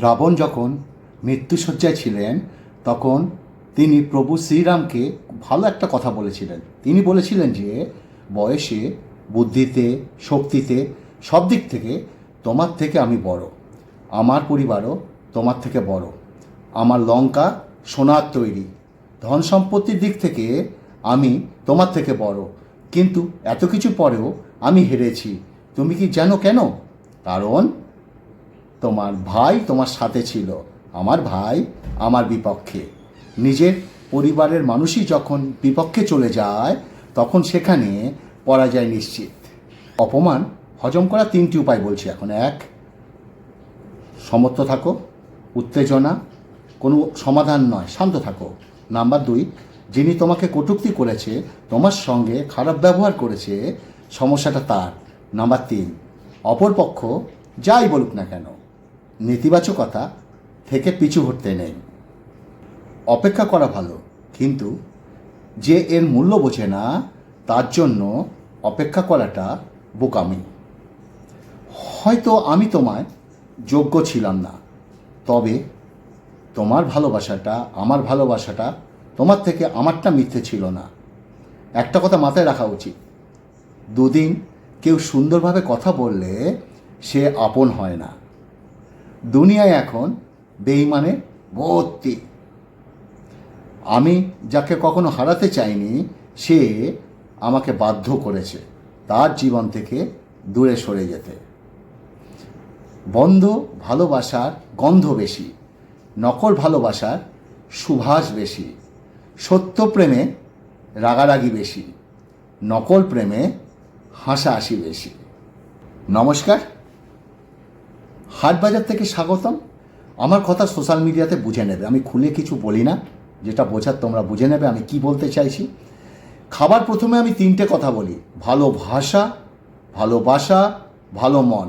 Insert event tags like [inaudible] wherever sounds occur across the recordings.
রাবণ যখন মৃত্যুসজ্জায় ছিলেন, তখন তিনি প্রভু শ্রীরামকে ভালো একটা কথা বলেছিলেন। তিনি বলেছিলেন যে, বয়সে, বুদ্ধিতে, শক্তিতে, সব দিক থেকে তোমার থেকে আমি বড়। আমার পরিবারও তোমার থেকে বড়। আমার লঙ্কা, সোনার তৈরি। ধন সম্পত্তির দিক থেকে আমি তোমার থেকে বড়। কিন্তু এত কিছু পরেও আমি হেরেছি। তুমি কি জানো কেন? কারণ তোমার ভাই তোমার সাথে ছিল। আমার ভাই আমার বিপক্ষে। নিজের পরিবারের মানুষই যখন বিপক্ষে চলে যায়, তখন সেখানে পরাজয় নিশ্চিত। অপমান, হজম করা তিনটি উপায় বলছি এখন। এক সমর্থ থাকো, উত্তেজনা, কোনো সমাধান নয়, শান্ত থাকো। নাম্বার দুই, যিনি তোমাকে কটূক্তি করেছে, তোমার সঙ্গে খারাপ ব্যবহার করেছে, সমস্যাটা তার। নাম্বার তিন, অপরপক্ষ যাই বলুক না কেন নেতিবাচকতা থেকে পিছু হটতে নেই। অপেক্ষা করা ভালো, কিন্তু যে এর মূল্য বোঝে না, তার জন্য অপেক্ষা করাটা বোকামি। হয়তো আমি তোমায় যোগ্য ছিলাম না, তবে তোমার ভালোবাসাটা, আমার ভালোবাসাটা, তোমার থেকে আমারটা মিথ্যে ছিল না। একটা কথা মাথায় রাখা উচিত। দুদিন কেউ সুন্দরভাবে কথা বললে সে আপন হয় না। দুনিয়ায় এখন বেইমানে ভর্তি। আমি যাকে কখনো হারাতে চাইনি, সে আমাকে বাধ্য করেছে তার জীবন থেকে দূরে সরে যেতে। বন্ধ ভালোবাসার গন্ধ বেশি, নকল ভালোবাসার সুভাষ বেশি সত্য প্রেমে রাগারাগি বেশি, নকল প্রেমে হাসাহাসি বেশি। নমস্কার। হাটবাজার থেকে স্বাগতম। আমার কথা সোশ্যাল মিডিয়াতে বুঝে নেবে। আমি খুলে কিছু বলি না। যেটা বোঝার তোমরা বুঝে নেবে, আমি কি বলতে চাইছি। খাবার প্রথমে আমি তিনটে কথা বলি। ভালো ভাষা ভালোবাসা ভালো মন।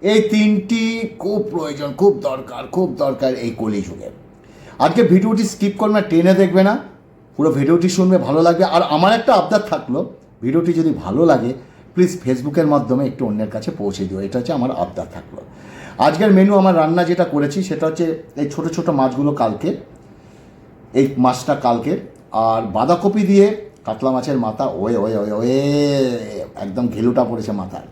এই তিনটি খুব প্রয়োজন, খুব দরকার খুব দরকার এই কলিযুগে। আজকে ভিডিওটি স্কিপ করবে না, টেনে দেখবে না। পুরো ভিডিওটি শুনবে, ভালো লাগবে। আর আমার একটা আবদার থাকল, ভিডিওটি যদি ভালো লাগে প্লিজ ফেসবুকের মাধ্যমে একটু অন্যের কাছে পৌঁছে দিও। এটা হচ্ছে আমার আবদার থাকল। আজকের মেনু আমার রান্না যেটা করেছি, সেটা হচ্ছে এই ছোট ছোট মাছগুলো কালকে, এই মাছটা কালকে, আর বাঁধাকপি দিয়ে কাতলা মাছের মাথা, ওয়ে ওয়ে ওয়ে ওয়ে, একদম ঘেলুটা পড়েছে মাথায়।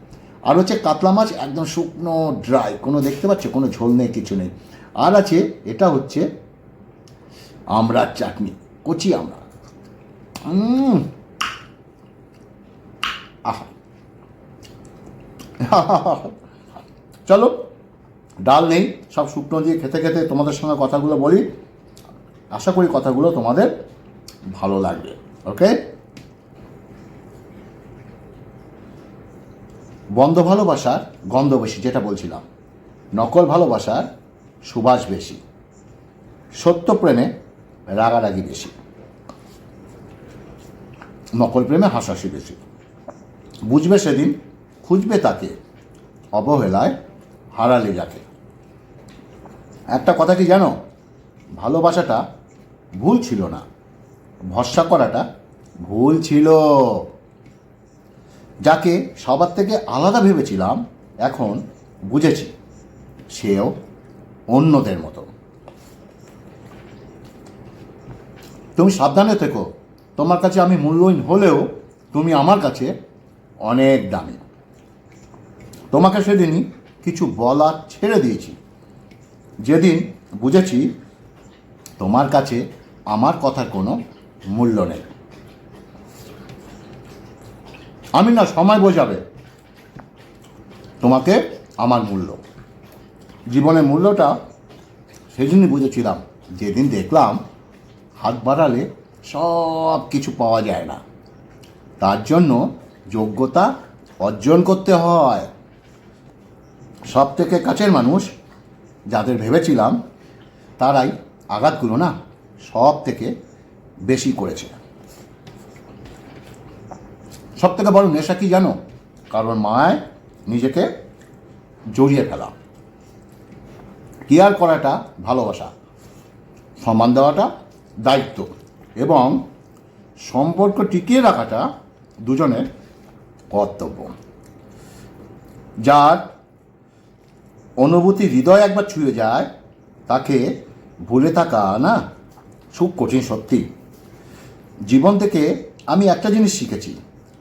আর হচ্ছে কাতলা মাছ একদম শুকনো ড্রাই কোনো দেখতে পাচ্ছ? কোনো ঝোল নেই, কিছু নেই। আর আছে, এটা হচ্ছে আমড়ার চাটনি, কচি উম। আহা। [laughs] চলো। ডাল নেই, সব শুকনো দিয়ে খেতে খেতে তোমাদের সঙ্গে কথাগুলো বলি। আশা করি কথাগুলো তোমাদের ভালো লাগবে, ওকে? বন্ধ ভালোবাসার গন্ধ বেশি, যেটা বলছিলাম। নকল ভালোবাসার সুবাস বেশি। সত্য প্রেমে রাগারাগি বেশি। নকল প্রেমে হাসাহাসি বেশি। বুঝবে সেদিন, খুঁজবে তাকে, অবহেলায় হারালে যাকে। একটা কথা কি জানো? ভালোবাসাটা ভুল ছিল না। ভরসা করাটা ভুল ছিল। যাকে সবার থেকে আলাদা ভেবেছিলাম, এখন বুঝেছি, সেও অন্যদের মতো। তুমি সাবধানে থেকো। তোমার কাছে আমি মূল্যহীন হলেও তুমি আমার কাছে অনেক দামি। তোমাকে সেদিনই কিছু বলার ছেড়ে দিয়েছি। যেদিন বুঝেছি তোমার কাছে আমার কথার কোনো মূল্য নেই। আমি না, সময় বোঝাবে। তোমাকে আমার মূল্য। জীবনের মূল্যটা সেদিনই বুঝেছিলাম। যেদিন দেখলাম হাত বাড়ালে সব কিছু পাওয়া যায় না। তার জন্য যোগ্যতা অর্জন করতে হয়। সব থেকে কাছের মানুষ যাদের ভেবেছিলাম তারাই আঘাতগুলো না সব থেকে বেশি করেছে। সব থেকে বড় নেশা কি জানো? কারণ মায় নিজেকে জড়িয়ে ফেলা। কেয়ার করাটা ভালোবাসা, সম্মান দেওয়াটা দায়িত্ব এবং সম্পর্ক টিকিয়ে রাখাটা দুজনের কর্তব্য। যার অনুভূতি হৃদয় একবার ছুঁয়ে যায়, তাকে ভুলে থাকা না? খুব কঠিন সত্যি। জীবন থেকে আমি একটা জিনিস শিখেছি,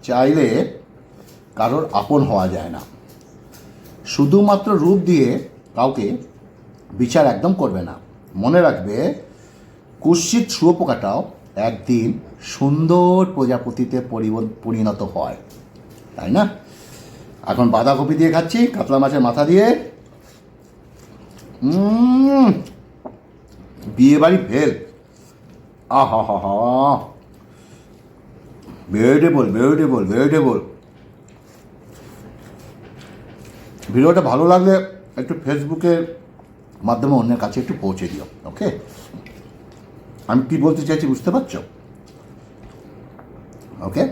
চাইলে কারোর আপন হওয়া যায় না। শুধুমাত্র রূপ দিয়ে কাউকে বিচার একদম করবে না। মনে রাখবে, কুৎসিত শুয়োপোকাটাও একদিন সুন্দর প্রজাপতিতে পরিণত হয়। তাই না? এখন বাঁধাকপি দিয়ে খাচ্ছি, কাতলা মাছের মাথা দিয়ে বিয়ে বাড়ি ফেল। আহা হা হা বিউটিফুল ভিডিওটা ভালো লাগলে একটু ফেসবুকের মাধ্যমে অন্যের কাছে একটু পৌঁছে দিও, ওকে? আমি কি বলতে চাইছি বুঝতে পারছ? ওকে?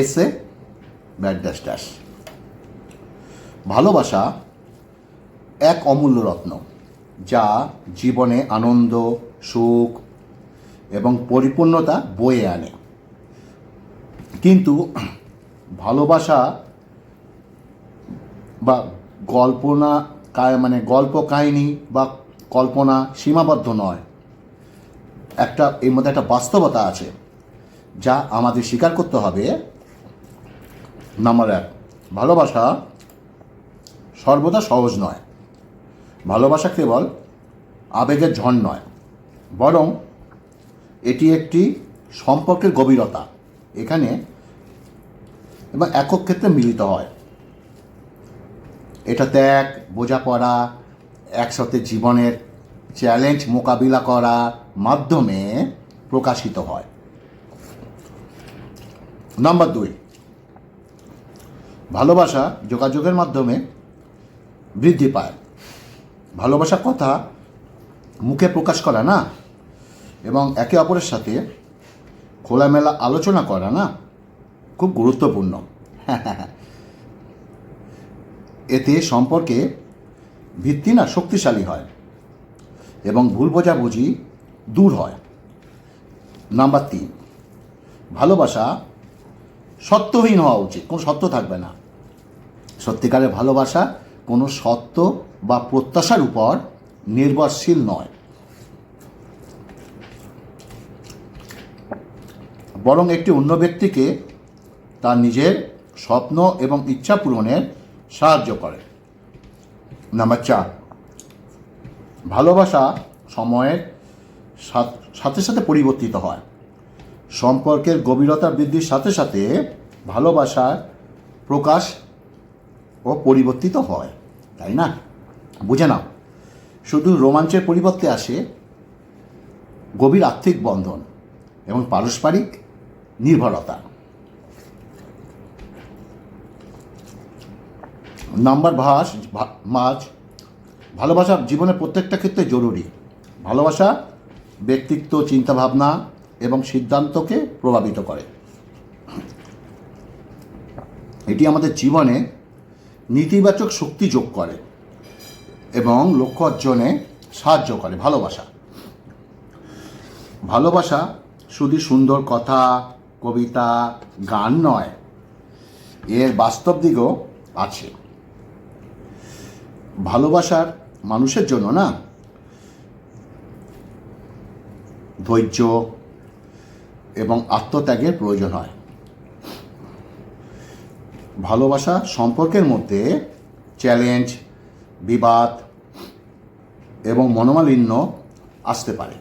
এসে ব্যাড ড্যাশ ড্যাশ ভালোবাসা এক অমূল্য রত্ন, যা জীবনে আনন্দ, সুখ এবং পরিপূর্ণতা বয়ে আনে। কিন্তু ভালোবাসা বা গল্পনা মানে গল্প কাহিনী বা কল্পনা সীমাবদ্ধ নয়। একটা, এর মধ্যে একটা বাস্তবতা আছে, যা আমাদের স্বীকার করতে হবে। নাম্বার এক, ভালোবাসা সর্বদা সহজ নয়। ভালোবাসা কেবল আবেগের ঝড় নয়, বরং এটি একটি সম্পর্কের গভীরতা। এখানে এবং একক ক্ষেত্রে মিলিত হয়। এটা ত্যাগ, বোঝাপড়া, একসাথে জীবনের চ্যালেঞ্জ মোকাবিলা করা মাধ্যমে প্রকাশিত হয়। নম্বর দুই, ভালোবাসা যোগাযোগের মাধ্যমে বৃদ্ধি পায়। ভালোবাসার কথা মুখে প্রকাশ করা না, এবং একে অপরের সাথে খোলামেলা আলোচনা করা না খুব গুরুত্বপূর্ণ। এতে সম্পর্কে ভিত্তি না শক্তিশালী হয় এবং ভুল বোঝাবুঝি দূর হয়। নাম্বার তিন, ভালোবাসা সত্যহীন হওয়া উচিত, কোনো সত্য থাকবে না। সত্যিকারের ভালোবাসা কোনো সত্য বা প্রত্যাশার উপর নির্ভরশীল নয়। বরং একটি অন্য ব্যক্তিকে তার নিজের স্বপ্ন এবং ইচ্ছা পূরণের সাহায্য করে। নাম্বার চার, ভালোবাসা সময়ের সাথ- সাথে পরিবর্তিত হয়। সম্পর্কের গভীরতা বৃদ্ধির সাথে সাথে ভালোবাসার প্রকাশ ও পরিবর্তিত হয়, তাই না? বুঝে নাও। শুধু রোমাঞ্চের পরিবর্তে আসে গভীর আর্থিক বন্ধন এবং পারস্পরিক নির্ভরতা। নাম্বার ভাস মাঝ। ভালোবাসা জীবনের প্রত্যেকটা ক্ষেত্রে জরুরি। ভালোবাসা ব্যক্তিত্ব, চিন্তাভাবনা এবং সিদ্ধান্তকে প্রভাবিত করে। এটি আমাদের জীবনে নেতিবাচক শক্তি যোগ করে। এবং লক্ষ্য অর্জনে সাহায্য করে, ভালোবাসা। ভালোবাসা শুধু সুন্দর কথা, কবিতা, গান নয়, এর বাস্তব দিকও আছে। ভালোবাসার মানুষের জন্য না? ধৈর্য এবং আত্মত্যাগের প্রয়োজন হয়। ভালোবাসা সম্পর্কের মধ্যে চ্যালেঞ্জ বিবাদ এবং মনোমালিন্য আসতে পারে।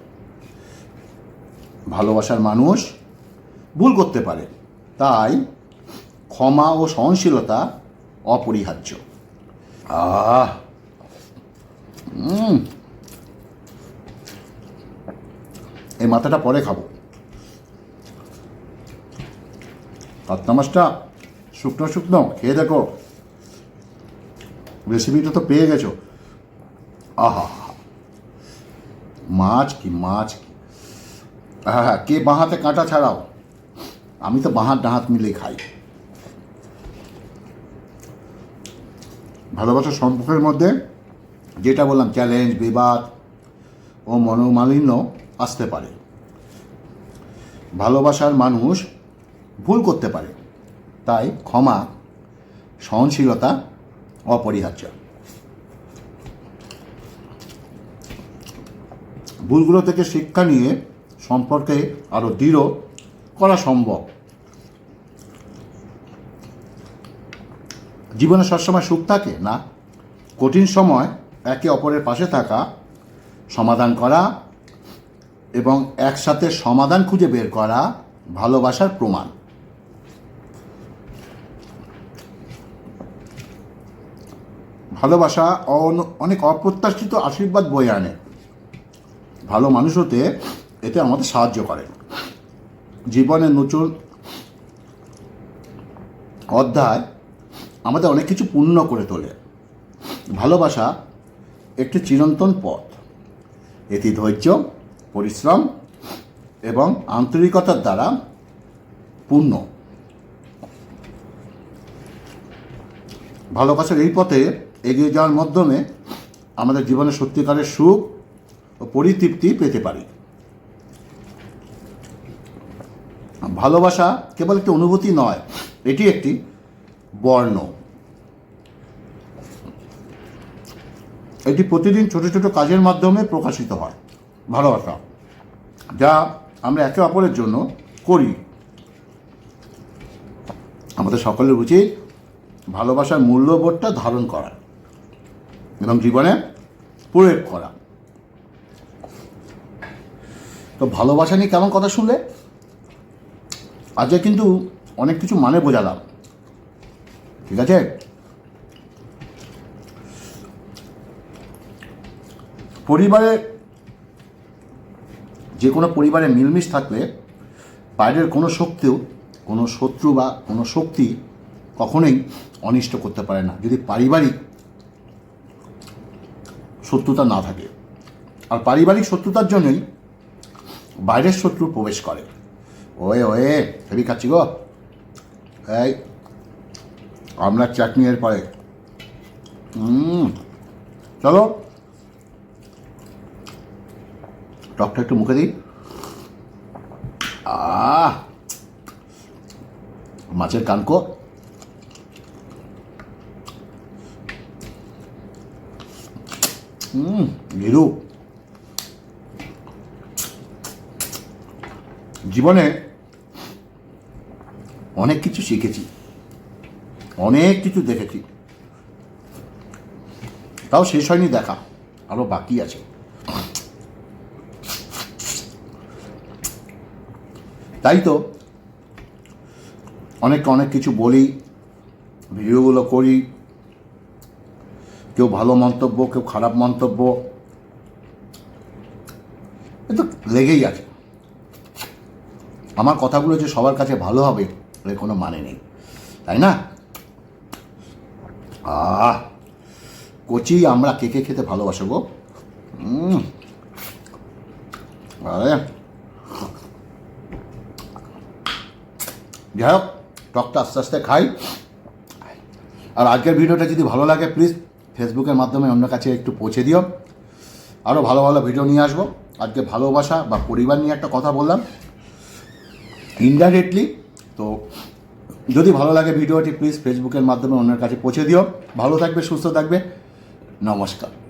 ভালোবাসার মানুষ ভুল করতে পারে। তাই ক্ষমা ও সহনশীলতা অপরিহার্য। আহ! এই মাথাটা পরে খাব। কাতলা মাছটা শুকনো শুকনো খেয়ে দেখো। রেসিপিটা তো পেয়ে গেছো। আহা, মাছ কি মাছ কি? হ্যাঁ হ্যাঁ কে বাঁ হাতে কাঁটা ছাড়াও? আমি তো বাঁ হাত, ডান হাত মিলেই খাই। ভালোবাসার সম্পর্কের মধ্যে যেটা বললাম চ্যালেঞ্জ বিবাদ ও মনোমালিন্য আসতে পারে। ভালোবাসার মানুষ ভুল করতে পারে। তাই ক্ষমা, সহনশীলতা অপরিহার্য। ভুলগুলো থেকে শিক্ষা নিয়ে সম্পর্কে আরও দৃঢ় করা সম্ভব। জীবনে সবসময় সুখ থাকে না? কঠিন সময় একে অপরের পাশে থাকা, সমাধান করা এবং একসাথে সমাধান খুঁজে বের করা ভালোবাসার প্রমাণ। ভালোবাসা অন- অনেক অপ্রত্যাশিত আশীর্বাদ বয়ে আনে। ভালো মানুষ হতে এতে আমাদের সাহায্য করে। জীবনের নতুন অধ্যায় আমাদের অনেক কিছু পূর্ণ করে তোলে। ভালোবাসা একটি চিরন্তন পথ। এটি ধৈর্য, পরিশ্রম এবং আন্তরিকতার দ্বারা পূর্ণ। ভালোবাসার এই পথে এগিয়ে যাওয়ার মাধ্যমে আমাদের জীবনে সত্যিকারের সুখ ও পরিতৃপ্তি পেতে পারি। ভালোবাসা কেবল একটি অনুভূতি নয়, এটি একটি বর্ণ। এটি প্রতিদিন ছোট ছোট কাজের মাধ্যমে প্রকাশিত হয় ভালোবাসা যা আমরা একে অপরের জন্য করি। আমাদের সকলের উচিত ভালোবাসার মূল্যবোধটা ধারণ করা। এবং জীবনে প্রয়োগ করা। তো ভালোবাসা নিয়ে কেমন কথা শুনলে? আজকে কিন্তু অনেক কিছু মানে বোঝালাম। ঠিক আছে? পরিবারে যে কোনো পরিবারে মিলমিশ থাকলে বাইরের কোনো শক্তিও, কোনো শত্রু বা কোনো শক্তি কখনোই অনিষ্ট করতে পারে না। যদি পারিবারিক শত্রুতা না থাকে। আর পারিবারিক শত্রুতার জন্যই বাইরের শত্রু প্রবেশ করে। ওয়ে ওয়ে হেবি খাচ্ছি গো। এই, আমরা চাটনি এর পরে। চলো। টকটা একটু মুখে দিই। আহ, মাছের কানকো। হুম নিরু জীবনে অনেক কিছু শিখেছি অনেক কিছু দেখেছি তাও শেষ হয়নি দেখা আরও বাকি আছে তাই তো অনেক অনেক কিছু বলি ভিডিওগুলো করি কেউ ভালো মন্তব্য, কেউ খারাপ মন্তব্য। এ তো লেগেই আছে। আমার কথাগুলো যে সবার কাছে ভালো হবে, এর কোনো মানে নেই। তাই না? আহ, কচি, আমরা কে কে খেতে ভালোবাসো গো? আরে। যাই হোক, টকটা আস্তে আস্তে খাই। আর আজকের ভিডিওটা যদি ভালো লাগে প্লিজ ফেসবুকের মাধ্যমে অন্য কাছে একটু পৌঁছে দিও। আরও ভালো ভালো ভিডিও নিয়ে আসব। আজকে ভালোবাসা বা পরিবার নিয়ে একটা কথা বললাম। ইনডাইরেক্টলি তো যদি ভালো লাগে ভিডিওটি প্লিজ ফেসবুকের মাধ্যমে অন্যের কাছে পৌঁছে দিও। ভালো থাকবে, সুস্থ থাকবে। নমস্কার।